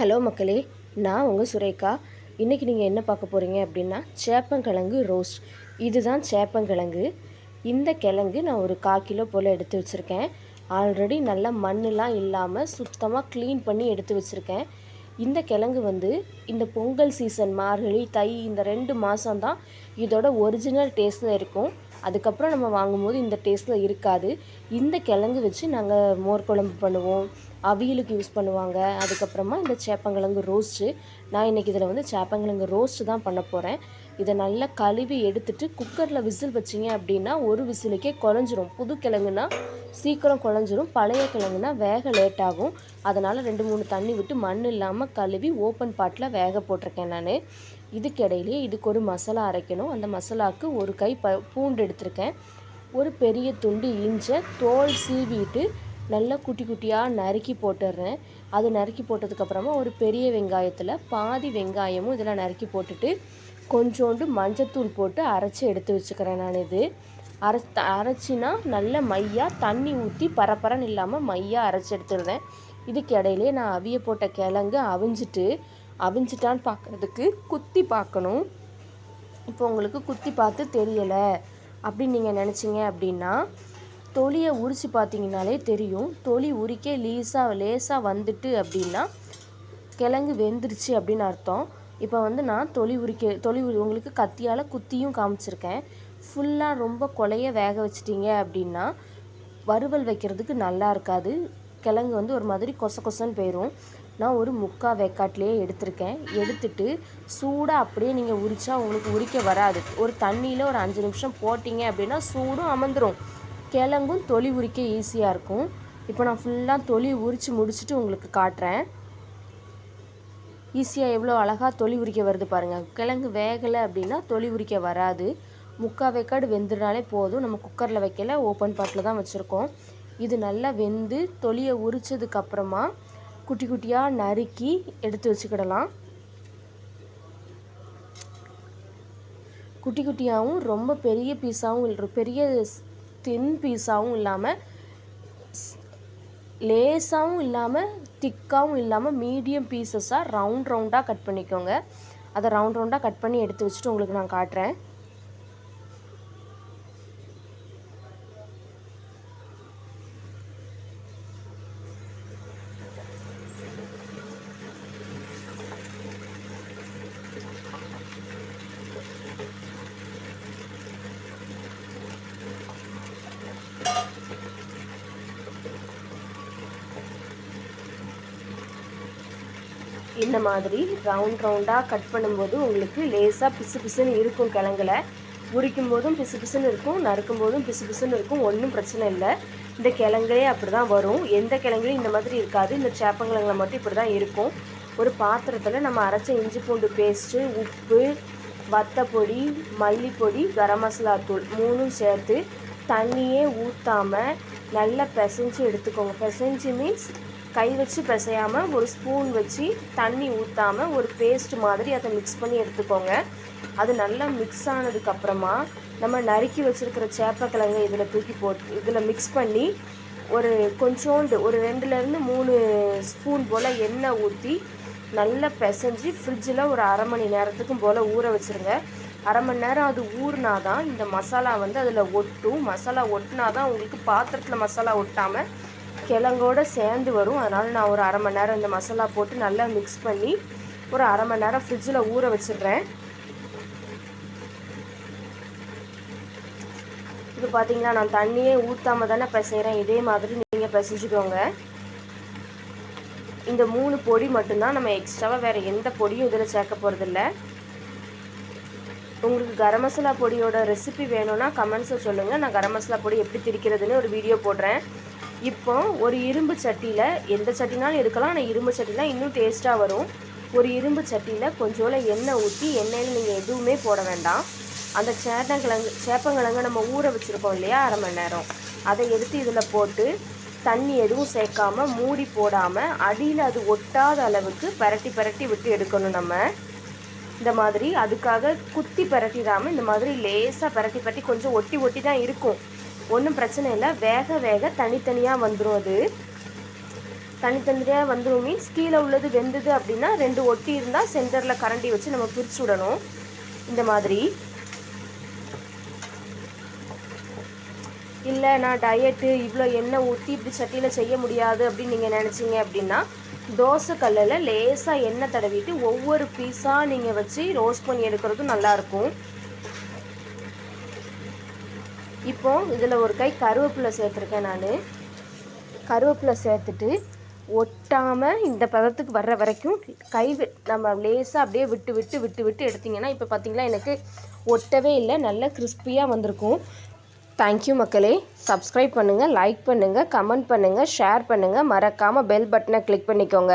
Hello மக்களே நான் உங்கள் சுரேகா. இன்றைக்கி நீங்கள் என்ன பார்க்க போகிறீங்க அப்படின்னா சேப்பங்கிழங்கு ரோஸ்ட் இதுதான் சேப்பங்கிழங்கு. இந்த கிழங்கு நான் ஒரு கால் கிலோ போல் எடுத்து வச்சுருக்கேன். ஆல்ரெடி நல்லா மண்ணெலாம் இல்லாமல் சுத்தமாக க்ளீன் பண்ணி எடுத்து வச்சுருக்கேன். இந்த கிழங்கு வந்து இந்த பொங்கல் சீசன் மார்கழி தை இந்த ரெண்டு மாதம்தான் இதோட ஒரிஜினல் டேஸ்ட்டில் இருக்கும். அதுக்கப்புறம் நம்ம வாங்கும்போது இந்த டேஸ்ட்டில் இருக்காது. இந்த கிழங்கு வச்சு நாங்கள் மோர் குழம்பு பண்ணுவோம். அவியலுக்கு யூஸ் பண்ணுவாங்க. அதுக்கப்புறமா இந்த சேப்பங்கிழங்கு ரோஸ்ட்டு நான் இன்றைக்கி இதில் வந்து சேப்பங்கிழங்கு ரோஸ்ட்டு தான் பண்ண போகிறேன் இதை நல்லா கழுவி எடுத்துட்டு குக்கரில் விசில் வச்சிங்க அப்படின்னா ஒரு விசிலுக்கே குழஞ்சிரும். புது கிழங்குனா சீக்கிரம் குழஞ்சிரும். பழைய கிழங்குனா வேக லேட் ஆகும். அதனால் ரெண்டு மூணு தண்ணி விட்டு மண் இல்லாமல் கழுவி ஓப்பன் பாட்டில் வேக போட்டிருக்கேன் நான். இதுக்கு இடையிலே இதுக்கு ஒரு மசாலா அரைக்கணும். அந்த மசாலாவுக்கு ஒரு கை ப பூண்டு எடுத்திருக்கேன். ஒரு பெரிய துண்டு இஞ்சை தோல் சீவிட்டு நல்லா குட்டி குட்டியாக நறுக்கி போட்டுடுறேன். அது நறுக்கி போட்டதுக்கப்புறமா ஒரு பெரிய வெங்காயத்தில் பாதி வெங்காயமும் இதில் நறுக்கி போட்டுட்டு கொஞ்சோண்டு மஞ்சத்தூள் போட்டு அரைச்சி எடுத்து வச்சுக்கிறேன் நான் இது அரை அரைச்சினா நல்ல மையாக தண்ணி ஊற்றி பரப்பரன்னு இல்லாமல் மையாக அரைச்சி எடுத்துடுறேன். இதுக்கு இடையிலே நான் அவிய போட்ட கிழங்கு அவிஞ்சிட்டு அவிஞ்சிட்டான்னு பார்க்குறதுக்கு குத்தி பார்க்கணும். இப்போ உங்களுக்கு குத்தி பார்த்து தெரியலை அப்படின்னு நீங்கள் நினச்சிங்க அப்படின்னா தொலியை உரித்து பார்த்தீங்கனாலே தெரியும். தொலி உரிக்க லீஸாக லேசாக வந்துட்டு அப்படின்னா கிழங்கு வெந்துருச்சு அப்படின்னு அர்த்தம். இப்போ வந்து நான் தொலி உரிக்க தொலி உரி உங்களுக்கு கத்தியால் குத்தியும் காமிச்சிருக்கேன். ஃபுல்லாக ரொம்ப கொலைய வேக வச்சிட்டிங்க அப்படின்னா வறுவல் வைக்கிறதுக்கு நல்லா இருக்காது. கிழங்கு வந்து ஒரு மாதிரி கொச கொசன்னு போயிடும் நான் ஒரு முக்கால் வேக்காட்லேயே எடுத்திருக்கேன். எடுத்துட்டு சூடாக அப்படியே நீங்கள் உரித்தா உங்களுக்கு உரிக்க வராது. ஒரு தண்ணியில் ஒரு அஞ்சு நிமிஷம் போட்டிங்க அப்படின்னா சூடும் அமர்ந்துடும் கிழங்கும் தொலி உரிக்க ஈஸியாக இருக்கும். இப்போ நான் ஃபுல்லாக தொளி உரித்து முடிச்சுட்டு உங்களுக்கு காட்டுறேன். ஈஸியாக எவ்வளோ அழகாக தொளி உரிக்க வருது பாருங்கள் கிழங்கு வேகலை அப்படின்னா தொலி உரிக்க வராது. முக்கால் வேக்காடு வெந்துனாலே போதும். நம்ம குக்கரில் வைக்கல ஓப்பன் பாட்டில் தான் வச்சுருக்கோம். இது நல்லா வெந்து தொலியை உரித்ததுக்கப்புறமா குட்டி குட்டியாக நறுக்கி எடுத்து வச்சுக்கிடலாம். குட்டி குட்டியாகவும் ரொம்ப பெரிய பீஸாகவும் பெரிய தின் பீஸாகவும் இல்லாமல் லேசாகவும் இல்லாமல் திக்காகவும் இல்லாமல் மீடியம் பீசஸாக ரவுண்ட் ரவுண்டாக கட் பண்ணிக்கோங்க. அதை ரவுண்ட் ரவுண்டாக கட் பண்ணி எடுத்து வச்சுட்டு உங்களுக்கு நான் காட்டுறேன். இந்த மாதிரி ரவுண்ட் ரவுண்டாக கட் பண்ணும்போது உங்களுக்கு லேசாக பிசு பிசுன்னு இருக்கும் கிழங்குல. உரிக்கும் போதும் பிசு பிசுன்னு இருக்கும் நறுக்கும் போதும் பிசு பிசுன்னு இருக்கும் ஒன்றும் பிரச்சனை இல்லை. இந்த கிழங்குலே அப்படி தான் வரும். எந்த கிழங்குலையும் இந்த மாதிரி இருக்காது. இந்த சேப்பங்கிழங்குல மட்டும் இப்படி தான் இருக்கும். ஒரு பாத்திரத்தில் நம்ம அரைச்ச இஞ்சி பூண்டு பேஸ்ட்டு உப்பு வத்தப்பொடி மல்லிப்பொடி கரம் மசாலா தூள் மூணும் சேர்த்து தண்ணியே ஊற்றாமல் நல்லா பிசைஞ்சு எடுத்துக்கோங்க. பிசைஞ்சு மீன்ஸ் கை வச்சு பிசையாமல் ஒரு ஸ்பூன் வச்சு தண்ணி ஊற்றாமல் ஒரு பேஸ்ட் மாதிரி அதை மிக்ஸ் பண்ணி எடுத்துக்கோங்க. அது நல்லா மிக்ஸ் ஆனதுக்கப்புறமா நம்ம நறுக்கி வச்சுருக்கிற சேப்பக்கிழங்கு இதில் தூக்கி போட்டு இதில் மிக்ஸ் பண்ணி ஒரு கொஞ்சோண்டு ஒரு ரெண்டுலேருந்து மூணு ஸ்பூன் போல் எண்ணெய் ஊற்றி நல்லா பிசைஞ்சு ஃப்ரிட்ஜில் ஒரு அரை மணி நேரத்துக்கும் போல் ஊற வச்சுருங்க. அரை மணி நேரம் அது ஊறினா தான் இந்த மசாலா வந்து அதில் ஒட்டும். மசாலா ஒட்டினா தான் உங்களுக்கு பாத்திரத்தில் மசாலா ஒட்டாமல் கிழங்கோடு சேர்ந்து வரும். அதனால் நான் ஒரு அரை மணி நேரம் இந்த மசாலா போட்டு நல்லா மிக்ஸ் பண்ணி ஒரு அரை மணி நேரம் ஃப்ரிட்ஜில் ஊற வச்சிடுறேன். இது பார்த்திங்கன்னா நான் தண்ணியே ஊற்றாமல் தானே பிசைகிறேன் இதே மாதிரி நீங்கள் பிசைஞ்சுக்கோங்க. இந்த மூணு பொடி மட்டும்தான் நம்ம எக்ஸ்ட்ராவாக வேறு எந்த பொடியும் இதில் சேர்க்க போகிறதில்ல உங்களுக்கு கரம் மசாலா பொடியோட ரெசிபி வேணும்னா கமெண்ட்ஸில் சொல்லுங்கள் நான் கரம் மசாலா பொடி எப்படி திரிக்கிறதுன்னு ஒரு வீடியோ போடுறேன். இப்போ ஒரு இரும்பு சட்டியில் எந்த சட்டினாலும் எடுக்கலாம் ஆனால் இரும்பு சட்டிலாம் இன்னும் டேஸ்ட்டாக வரும். ஒரு இரும்பு சட்டியில் கொஞ்சோல எண்ணெய் ஊற்றி எண்ணெயில் நீங்கள் எதுவுமே போட வேண்டாம். அந்த சேட்டங்கிழங்கு சேப்பங்கிழங்கு நம்ம ஊற வச்சுருக்கோம் இல்லையா அரை மணி நேரம். அதை எடுத்து இதில் போட்டு தண்ணி எதுவும் சேர்க்காம மூடி போடாமல் அடியில் அது ஒட்டாத அளவுக்கு பரட்டி பரட்டி விட்டு எடுக்கணும் நம்ம. இந்த மாதிரி அதுக்காக குத்தி பரட்டிடாமல் இந்த மாதிரி லேசாக பரட்டி பரட்டி கொஞ்சம் ஒட்டி ஒட்டி தான் இருக்கும். ஒன்றும் பிரச்சனை இல்லை. வேக வேக தனித்தனியாக வந்துடும் அது. தனித்தனியாக வந்துடும் மீன்ஸ் கீழே உள்ளது வெந்தது அப்படின்னா ரெண்டு ஒட்டி இருந்தால் சென்டரில் கரண்டி வச்சு நம்ம பிரித்து விடணும். இந்த மாதிரி. இல்லை நான் டயட்டு இவ்வளோ எண்ணெய் ஊற்றி இப்படி சட்டியில் செய்ய முடியாது அப்படின்னு நீங்கள் நினச்சிங்க அப்படின்னா தோசை கல்லில் லேசாக எண்ணெய் தடவிட்டு ஒவ்வொரு பீஸாக நீங்கள் வச்சு ரோஸ்ட் பண்ணி எடுக்கிறதும் நல்லாயிருக்கும் இப்போ இதில் ஒரு கை கருவேப்பிலை சேர்த்துருக்கேன் நான். கருவேப்பிலை சேர்த்துட்டு ஒட்டாமல் இந்த பதத்துக்கு வர்ற வரைக்கும் கை நம்ம லேசாக அப்படியே விட்டு விட்டு விட்டு விட்டு எடுத்திங்கன்னா இப்போ பார்த்தீங்கன்னா எனக்கு ஒட்டவே இல்லை. நல்ல கிறிஸ்பியாக வந்திருக்கும். தேங்க்யூ மக்களே. சப்ஸ்கிரைப் பண்ணுங்கள் லைக் பண்ணுங்கள் கமெண்ட் பண்ணுங்கள் ஷேர் பண்ணுங்கள் மறக்காமல் பெல் பட்டனை கிளிக் பண்ணிக்கோங்க.